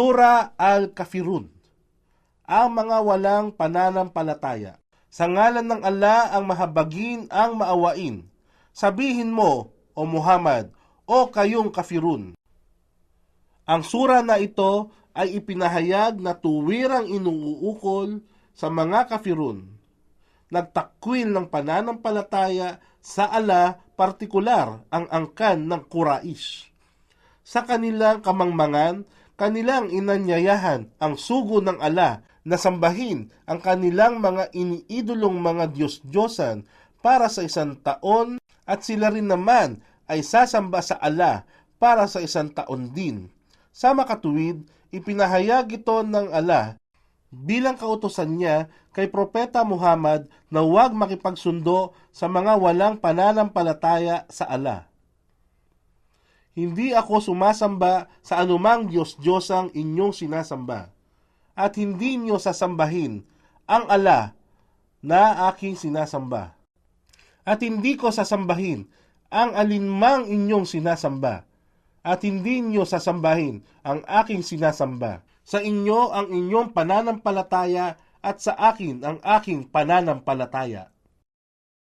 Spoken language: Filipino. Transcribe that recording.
Sura Al-Kafirun Ang mga walang pananampalataya. Sa ngalan ng Allah ang mahabagin ang maawain. Sabihin mo, O Muhammad, o kayong kafirun. Ang sura na ito ay ipinahayag na tuwirang inuukol sa mga kafirun. Nagtakwil ng pananampalataya sa Allah partikular ang angkan ng Quraish sa kanilang kamangmangan, kanilang inanyayahan ang sugo ng ala na sambahin ang kanilang mga iniidolong mga Diyos-Diyosan para sa isang taon at sila rin naman ay sasamba sa ala para sa isang taon din. Sa makatuwid, ipinahayag ito ng ala bilang kautosan niya kay Propeta Muhammad na huwag makipagsundo sa mga walang pananampalataya sa ala. Hindi ako sumasamba sa anumang Diyos-Diyosang inyong sinasamba, at hindi niyo sasambahin ang ala na aking sinasamba. At hindi ko sasambahin ang alinmang inyong sinasamba, at hindi niyo sasambahin ang aking sinasamba. Sa inyo ang inyong pananampalataya at sa akin ang aking pananampalataya.